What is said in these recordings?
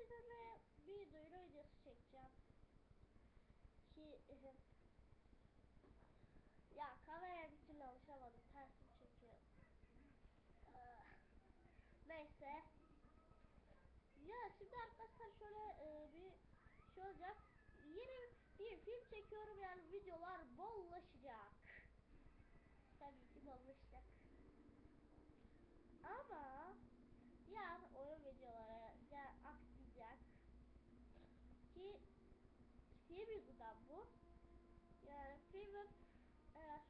sizinle bir duyuru videosu çekeceğim. Ki ya kameraya bir türlü alışamadım. Tersim. Ah, Neyse. Ya şimdi arkadaşlar şöyle e, bir şey olacak. Yeni bir film çekiyorum yani videolar bollaşacak. Tabii ki bollaşacak. Ama diğer oyun videoları ya aksayacak. Ki film yüzünden bu. Yani filmin eğer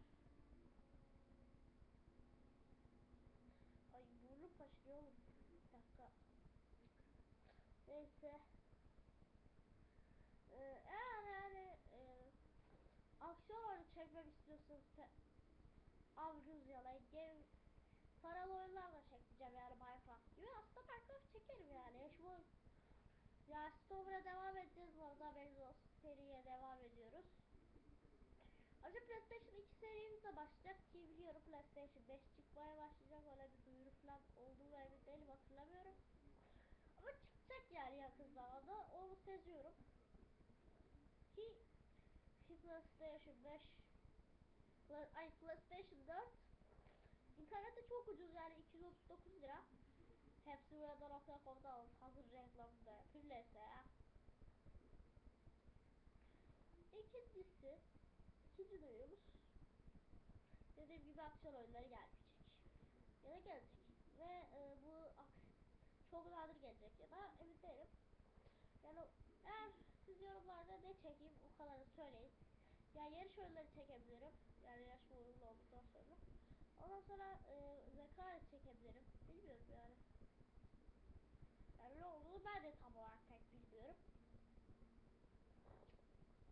Ay burnum kaşınıyor oğlum. Bir dakika. Neyse. Ee, eğer yani e, aksiyon oyunu çekmek istiyorsanız te, Avruz yalayın. Game paralı oyunlar da çekeceğim yani Minecraft gibi. Aslında Minecraft çekerim yani. Şu ya Stover'a devam edeceğiz bu arada haberiniz olsun. Devam ediyoruz. Ayrıca PlayStation 2 serimiz de başlayacak ki biliyorum PlayStation 5 çıkmaya başlayacak. Öyle bir duyuru falan olduğu emin değilim hatırlamıyorum. Ama çıkacak yani yakın zamanda onu seziyorum. Ki ki PlayStation 5 Pla- ay PlayStation 4 İnternette çok ucuz yani 239 lira. Hepsi burada nokta.com'da alın. Hazır reklamında yapılırsa ya. İkincisi, ikinci duyurumuz dediğim gibi aksiyon oyunları gelmeyecek. Ya da gelecek. Ve e, bu çok nadir gelecek ya da emin değilim. Yani eğer siz yorumlarda ne çekeyim o kadarını söyleyin. Yani yarış oyunları çekebilirim. Yani yarış oyunu olduktan sonra. Ondan sonra e, rekabet çekebilirim. Bilmiyorum yani. Yani ne olduğunu ben de tam olarak pek bilmiyorum.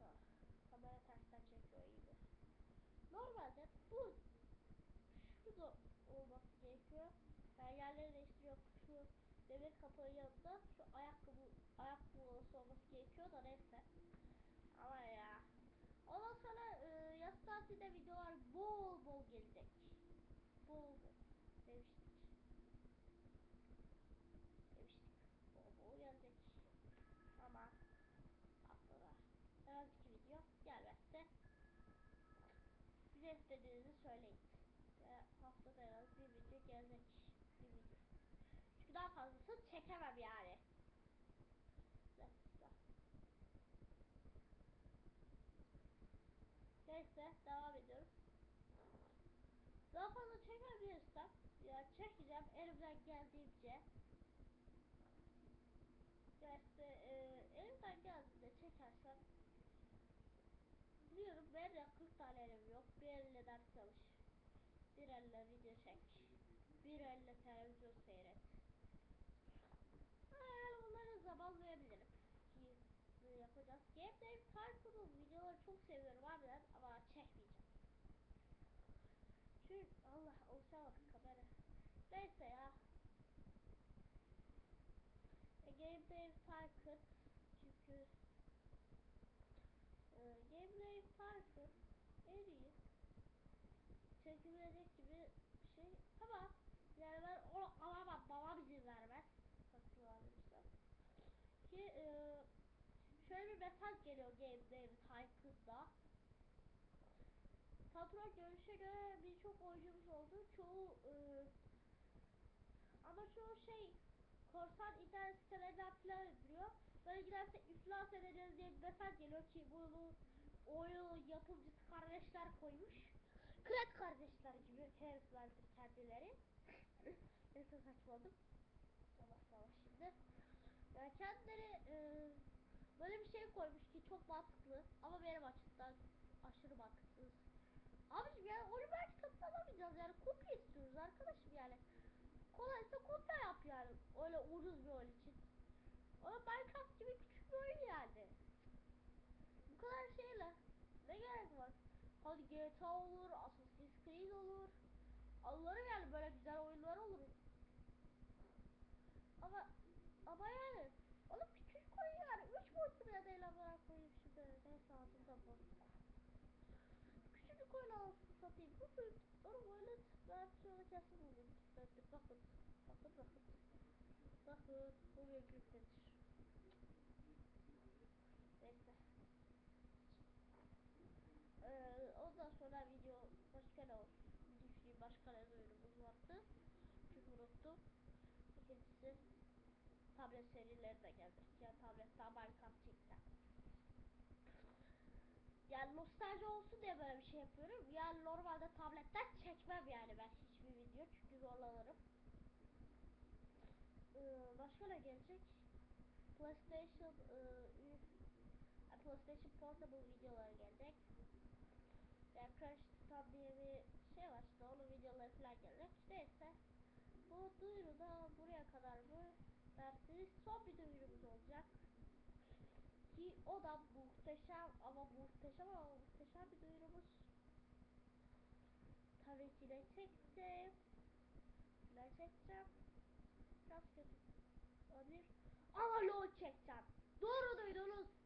Ah, kamera tersten çekiyor iyi Normalde bu şurada olması gerekiyor. Yani yerleri değiştiriyor. Şu demir kapının yanında şu ayakkabı ayakkabı olması gerekiyor da neyse. Ama ya. Ondan sonra e, yaz tatilde videolar bol bol gelecek. Bol bol demiştik. Demiştik. Bol bol gelecek. Ama haftada herhangi bir video gelmezse bize istediğinizi söyleyin. Ve haftada en az bir video gelecek. Bir video. Çünkü daha fazlasını çekemem yani. Neyse. Neyse devam ediyoruz. Daha fazla çekebilirsem ya çekeceğim elimden geldiğince ya işte elimden geldiğince çekersem biliyorum benim de 40 tane elim yok. Bir elle ders çalış. Bir elle video çek. Bir elle televizyon seyret. Yani bunları zamanlayabilirim. Ki yapacağız. Gameplay Tycoon'un videoları çok seviyorum harbiden ama çekmeyeceğim. Çünkü Allah olsa bak kamera. Neyse ya. E, Gameplay Tycoon çünkü e, Gameplay Tycoon en iyi çekilecek gibi bir şey ama yani ben onu alamam babam izin vermez satın almışlar ki e, şöyle bir mesaj geliyor Gameplay Tycoon'da Patron görüşe göre birçok oyuncumuz oldu. Çoğu e, ama çoğu şey korsan internet sitelerinden filan ediliyor. Böyle giderse iflas edeceğiz diye bir mesaj geliyor ki bunu oyun yapımcısı kardeşler koymuş. Kret kardeşler gibi heriflerdir kendileri. Neyse saçmaladım. Yavaş yavaş şimdi. Yani kendileri böyle bir şey koymuş ki çok mantıklı ama benim açımdan aşırı mantıksız. Abiciğim yani onu belki satın alamayacağız yani kopya istiyoruz arkadaşım yani. Kolaysa kopya yap yani öyle ucuz bir oyun için. Ama Minecraft gibi küçük bir oyun yani. Bu kadar şeyle ne gerek var? Hadi GTA olur, Assassin's Creed olur. Onu böyle ben şöyle kesin buldum. Bakın, bakın, bakın, bakın. Bakın, buraya gülmedir. Neyse. Ee, ondan sonra video başka ne olsun? Düşüneyim başka ne oyunumuz vardı. Çünkü unuttum. İkincisi tablet serileri de geldi. Yani tablette Minecraft çekti. Yani nostalji olsun diye böyle bir şey yapıyorum. Yani normalde tabletten çekmem yani ben hiçbir video çünkü zorlanırım. Ee, başka ne gelecek? PlayStation e, PlayStation Portable videoları gelecek. Yani Crash Time diye bir şey var işte onun videoları falan gelecek. Neyse. Bu duyuru da buraya kadar mı dersiniz son bir duyurumuz olacak ki o da muhteşem ama muhteşem ama muhteşem bir duyurumuz. Tabii ki de çektim. Ne çekeceğim? Biraz kötü. Ama lol çekeceğim. Doğru duydunuz.